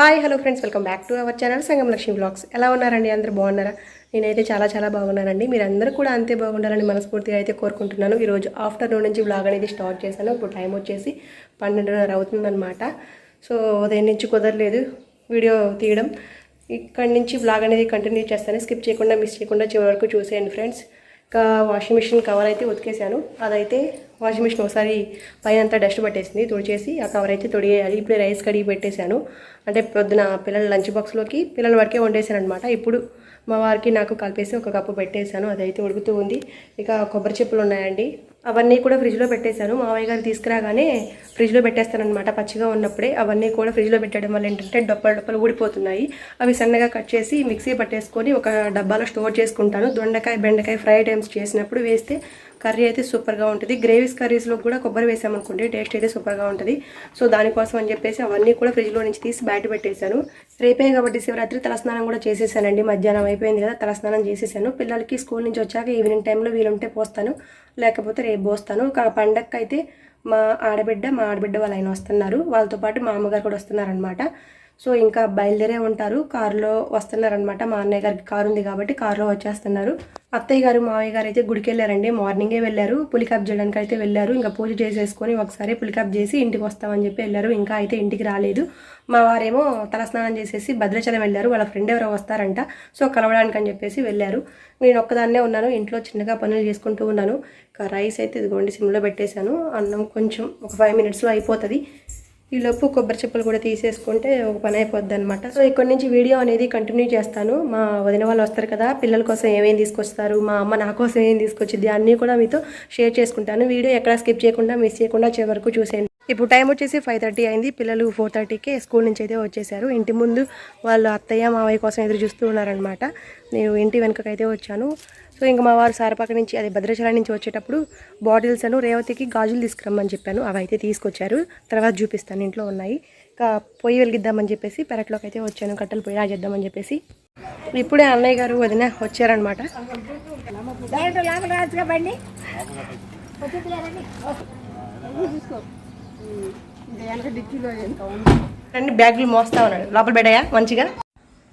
Hi hello friends welcome back to our channel Sangam Lakshmi blogs. ఎలా ఉన్నారండి అందరూ? బాగున్నారా? నేనైతే చాలా చాలా బాగున్నానండి. మీరు అందరూ కూడా అంతే బాగుండాలని మనస్ఫూర్తిగా అయితే కోరుకుంటున్నాను. ఈరోజు ఆఫ్టర్నూన్ నుంచి బ్లాగ్ అనేది స్టార్ట్ చేశాను. ఇప్పుడు టైం వచ్చేసి పన్నెండున్నర అవుతుందన్నమాట. సో ఉదయం నుంచి కుదరలేదు వీడియో తీయడం. ఇక్కడి నుంచి బ్లాగ్ అనేది కంటిన్యూ చేస్తాను. స్కిప్ చేయకుండా మిస్ చేయకుండా చివరి వరకు చూసేయండి ఫ్రెండ్స్. ఇంకా వాషింగ్ మిషన్ కవర్ అయితే ఉతికేసాను అదైతే వాషింగ్ మిషన్ ఒకసారి పైన అంతా డస్ట్ పట్టేసింది తుడిచేసి ఆ కవర్ అయితే తొడిగేయాలి. ఇప్పుడే రైస్ కడిగి పెట్టేశాను. అంటే పొద్దున పిల్లల లంచ్ బాక్స్లోకి పిల్లల వరకే వండేసాను అనమాట ఇప్పుడు మా వారికి నాకు కలిపేసి ఒక కప్పు పెట్టేశాను. అదైతే ఉడుకుతూ ఉంది. ఇక కొబ్బరి చెప్పులు ఉన్నాయండి. అవన్నీ కూడా ఫ్రిడ్జ్లో పెట్టేశాను. మామయ్య గారు తీసుకురాగానే ఫ్రిడ్జ్లో పెట్టేస్తానమాట పచ్చిగా ఉన్నప్పుడే. అవన్నీ కూడా ఫ్రిడ్జ్లో పెట్టడం వల్ల ఏంటంటే డొప్పలు డొప్పలు ఊడిపోతున్నాయి. అవి సన్నగా కట్ చేసి మిక్సీ పట్టేసుకొని ఒక డబ్బాలో స్టోర్ చేసుకుంటాను. దొండకాయ బెండకాయ ఫ్రై టైమ్స్ చేసినప్పుడు వేస్తే కర్రీ అయితే సూపర్గా ఉంటుంది. గ్రేవీస్ కర్రీస్లో కూడా కొబ్బరి వేసామనుకోండి టేస్ట్ అయితే సూపర్గా ఉంటుంది. సో దానికోసం అని చెప్పేసి అవన్నీ కూడా ఫ్రిడ్జ్లో నుంచి తీసి బయట పెట్టేశాను. రేపే కాబట్టి శివరాత్రి తలస్నానం కూడా చేసేసానండి. మధ్యాహ్నం అయిపోయింది కదా తలస్నానం చేసేసాను. పిల్లలకి స్కూల్ నుంచి వచ్చాక ఈవినింగ్ టైంలో వీలుంటే పోస్తాను లేకపోతే రేపు పోస్తాను. ఒక పండగకి అయితే మా ఆడబిడ్డ మా ఆడబిడ్డ వాళ్ళు ఆయన వస్తున్నారు. వాళ్ళతో పాటు మా అమ్మగారు కూడా వస్తున్నారనమాట సో ఇంకా బయలుదేరే ఉంటారు. కారులో వస్తున్నారనమాట మా అన్నయ్య గారికి కారు ఉంది కాబట్టి కారులో వచ్చేస్తున్నారు. అత్తయ్య గారు మావయ్య గారు అయితే గుడికి వెళ్ళారండి. మార్నింగే వెళ్ళారు. పులికాప్ చేయడానికి అయితే వెళ్ళారు. ఇంకా పూజ చేసేసుకొని ఒకసారి పులికాప్ చేసి ఇంటికి వస్తామని చెప్పి వెళ్ళారు. ఇంకా అయితే ఇంటికి రాలేదు. మా వారేమో తలస్నానం చేసేసి భద్రాచలం వెళ్ళారు. వాళ్ళ ఫ్రెండ్ ఎవరో వస్తారంట. సో కలవడానికి అని చెప్పేసి వెళ్ళారు. నేను ఒక్కదాన్నే ఉన్నాను. ఇంట్లో చిన్నగా పనులు చేసుకుంటూ ఉన్నాను. ఇంకా రైస్ అయితే ఇదిగోండి సిమ్లో పెట్టేశాను. అన్నం కొంచెం ఒక ఫైవ్ మినిట్స్లో అయిపోతుంది. ఈ లోపు కొబ్బరి చెప్పులు కూడా తీసేసుకుంటే ఒక పని అయిపోద్ది అనమాట సో ఇక్కడ నుంచి వీడియో అనేది కంటిన్యూ చేస్తాను. మా వదిన వాళ్ళు వస్తారు కదా పిల్లల కోసం ఏమేమి తీసుకొస్తారు మా అమ్మ నా కోసం ఏం తీసుకొచ్చింది అన్నీ కూడా మీతో షేర్ చేసుకుంటాను. వీడియో ఎక్కడ స్కిప్ చేయకుండా మిస్ చేయకుండా చివరకు చూసేయండి. ఇప్పుడు టైం వచ్చేసి ఫైవ్ థర్టీ అయింది. పిల్లలు ఫోర్ థర్టీకే స్కూల్ నుంచి అయితే వచ్చేసారు. ఇంటి ముందు వాళ్ళు అత్తయ్య మావయ్య కోసం ఎదురు చూస్తూ ఉన్నారనమాట నేను ఇంటి వెనుకకైతే వచ్చాను. సో ఇంకా మా వారు సారపాక నుంచి అదే భద్రాచలం నుంచి వచ్చేటప్పుడు బాటిల్స్ అను రేవతికి గాజులు తీసుకురమ్మని చెప్పాను. అవి అయితే తీసుకొచ్చారు. తర్వాత చూపిస్తాను. ఇంట్లో ఉన్నాయి. ఇంకా పొయ్యి వెలిగిద్దామని చెప్పేసి పెరట్లోకి అయితే వచ్చాను. కట్టెలు పొయ్యి రాజేద్దామని చెప్పేసి. ఇప్పుడే అన్నయ్య గారు వదిన వచ్చారనమాట అన్ని బ్యాగులు మోస్తా ఉన్నాడు. లోపల పెట్టాయా మంచిగా?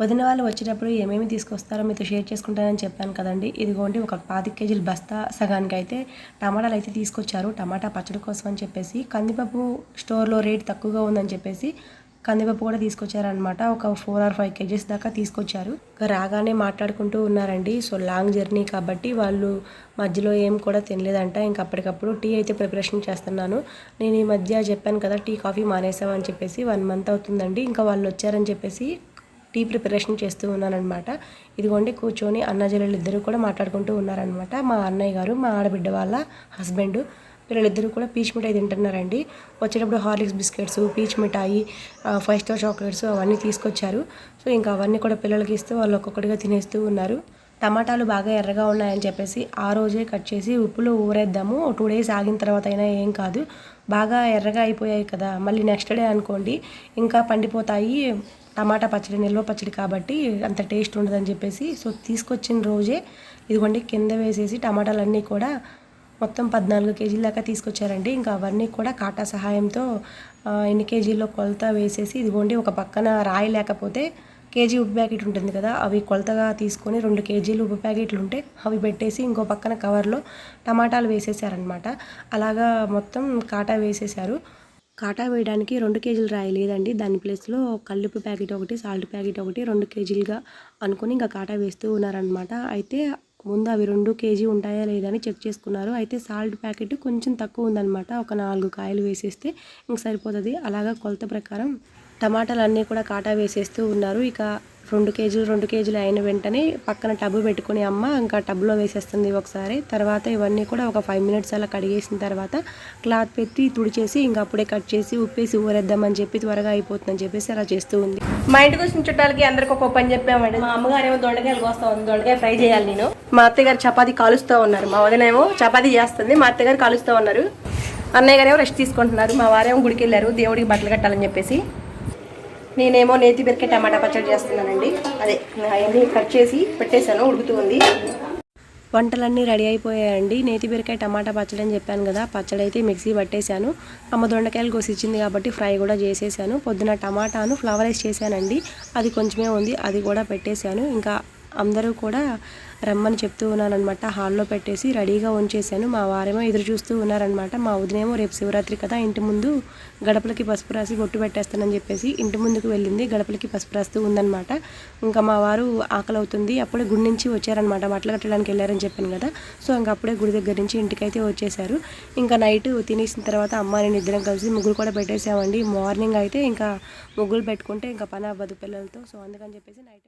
వదిన వాళ్ళు వచ్చేటప్పుడు ఏమేమి తీసుకొస్తారో మీతో షేర్ చేసుకుంటానని చెప్పాను కదండి. ఇదిగోండి ఒక పాతి కేజీల బస్తా సగానికి అయితే టమాటాలు అయితే తీసుకొచ్చారు. టమాటా పచ్చడి కోసం అని చెప్పేసి కందిపప్పు స్టోర్లో రేట్ తక్కువగా ఉందని చెప్పేసి కందిపప్పు కూడా తీసుకొచ్చారనమాట ఒక ఫోర్ ఆర్ ఫైవ్ కేజీస్ దాకా తీసుకొచ్చారు. ఇంకా రాగానే మాట్లాడుకుంటూ ఉన్నారండి. సో లాంగ్ జర్నీ కాబట్టి వాళ్ళు మధ్యలో ఏం కూడా తినలేదంట. ఇంక అప్పటికప్పుడు టీ అయితే ప్రిపరేషన్ చేస్తున్నాను. నేను ఈ మధ్య చెప్పాను కదా టీ కాఫీ మానేసామని చెప్పేసి వన్ మంత్ అవుతుందండి. ఇంకా వాళ్ళు వచ్చారని చెప్పేసి టీ ప్రిపరేషన్ చేస్తూ ఉన్నానమాట ఇదిగోండి కూర్చొని అన్న ఇద్దరు కూడా మాట్లాడుకుంటూ ఉన్నారనమాట మా అన్నయ్య గారు మా ఆడబిడ్డ వాళ్ళ హస్బెండ్ వీళ్ళిద్దరూ కూడా పీచ్ మిఠాయి తింటున్నారండి. వచ్చేటప్పుడు హార్లిక్స్ బిస్కెట్స్ పీచ్ మిఠాయి ఫైవ్ స్టార్ చాక్లెట్స్ అవన్నీ తీసుకొచ్చారు. సో ఇంకా అవన్నీ కూడా పిల్లలకి ఇస్తూ వాళ్ళు ఒక్కొక్కటిగా తినేస్తూ ఉన్నారు. టమాటాలు బాగా ఎర్రగా ఉన్నాయని చెప్పేసి ఆ రోజే కట్ చేసి ఉప్పులో ఊరేద్దాము. టూ డేస్ ఆగిన తర్వాత అయినా ఏం కాదు. బాగా ఎర్రగా అయిపోయాయి కదా. మళ్ళీ నెక్స్ట్ డే అనుకోండి ఇంకా పండిపోతాయి టమాటా పచ్చడి నిల్వ పచ్చడి కాబట్టి అంత టేస్ట్ ఉండదని చెప్పేసి సో తీసుకొచ్చిన రోజే ఇదిగోండి కింద వేసేసి టమాటాలన్నీ కూడా మొత్తం పద్నాలుగు కేజీల దాకా తీసుకొచ్చారండి. ఇంకా అవన్నీ కూడా కాటా సహాయంతో ఎన్ని కేజీల్లో కొలత వేసేసి ఇదిగోండి ఒక పక్కన రాయి లేకపోతే కేజీ ఉప్పు ప్యాకెట్ ఉంటుంది కదా అవి కొలతగా తీసుకొని రెండు కేజీలు ఉప్పు ప్యాకెట్లు ఉంటే అవి పెట్టేసి ఇంకో పక్కన కవర్లో టమాటాలు వేసేసారనమాట అలాగా మొత్తం కాటా వేసేసారు. కాటా వేయడానికి రెండు కేజీలు రాయి లేదండి. దాని ప్లేస్లో కల్లుపు ప్యాకెట్ ఒకటి సాల్ట్ ప్యాకెట్ ఒకటి రెండు కేజీలుగా అనుకుని ఇంకా కాటా వేస్తూ ఉన్నారనమాట అయితే ముందు అవి రెండు కేజీ ఉంటాయా లేదా అని చెక్ చేసుకున్నారు. అయితే సాల్ట్ ప్యాకెట్ కొంచెం తక్కువ ఉందన్నమాట. ఒక నాలుగు కాయలు వేసేస్తే ఇంక సరిపోతుంది. అలాగా కొలత ప్రకారం టమాటాలు అన్నీ కూడా కాటా వేసేస్తూ ఉన్నారు. ఇక రెండు కేజీలు రెండు కేజీలు అయిన వెంటనే పక్కన టబ్బు పెట్టుకుని అమ్మ ఇంకా టబ్లో వేసేస్తుంది ఒకసారి. తర్వాత ఇవన్నీ కూడా ఒక ఫైవ్ మినిట్స్ అలా కడిగేసిన తర్వాత క్లాత్ పెట్టి తుడిచేసి ఇంకా అప్పుడే కట్ చేసి ఉప్పేసి ఊరేద్దామని చెప్పి త్వరగా అయిపోతుందని చెప్పేసి అలా చేస్తూ ఉంది. మా ఇంటికి వచ్చిన చుట్టాలకి అందరికి ఒక పని చెప్పామండి మా అమ్మగారు ఏమో దొండకాయలు కోస్తా ఉంది. దొండకాయ ఫ్రై చేయాలి నేను. మా అత్తగారు చపాతి చపాతీ కాలుస్తూ ఉన్నారు. మా వదిన ఏమో చపాతీ చేస్తుంది. మా అత్తగారు కాలుస్తూ ఉన్నారు. అన్నయ్య గారు ఏమో రెస్ట్ తీసుకుంటున్నారు. మా వారేమో గుడికి వెళ్ళారు. దేవుడికి బట్టలు కట్టాలని చెప్పేసి. నేనేమో నేతి బెరకే టమాటా పచ్చడి చేస్తున్నానండి. అదే అవన్నీ కట్ చేసి పెట్టేశాను ఉడుకుతూ ఉంది. వంటలన్నీ రెడీ అయిపోయాయండి. నేతి బీరకాయ టమాటా పచ్చడి అని చెప్పాను కదా పచ్చడి అయితే మిక్సీ పట్టేశాను. అమ్మ దొండకాయలు కోసిచ్చింది కాబట్టి ఫ్రై కూడా చేసేసాను పొద్దున టమాటాను ఫ్లవర్ రైస్ చేశానండి. అది కొంచెమే ఉంది అది కూడా పెట్టేశాను. ఇంకా అందరూ కూడా రమ్మని చెప్తూ ఉన్నానమాట హాల్లో పెట్టేసి రెడీగా ఉంచేసాను మా వారేమో ఎదురు చూస్తూ ఉన్నారనమాట మా వదినేమో రేపు శివరాత్రి కదా ఇంటి ముందు గడపలకి పసుపు రాసి బొట్టు పెట్టేస్తానని చెప్పేసి ఇంటి ముందుకు వెళ్ళింది. గడపలకి పసుపు రాస్తూ ఉందనమాట ఇంకా మా వారు ఆకలి అవుతుంది అప్పుడే గుడి నుంచి వచ్చారనమాట బట్టలు కట్టడానికి వెళ్ళారని చెప్పాను కదా. సో ఇంకా అప్పుడే గుడి దగ్గర నుంచి ఇంటికైతే వచ్చేసారు ఇంకా నైట్ తినేసిన తర్వాత అమ్మ నేను ఇద్దరం కలిసి ముగ్గురు కూడా పెట్టేసామండి మార్నింగ్ అయితే ఇంకా ముగ్గులు పెట్టుకుంటే ఇంకా పని అవ్వదు పిల్లలతో. సో అందుకని చెప్పేసి నైట్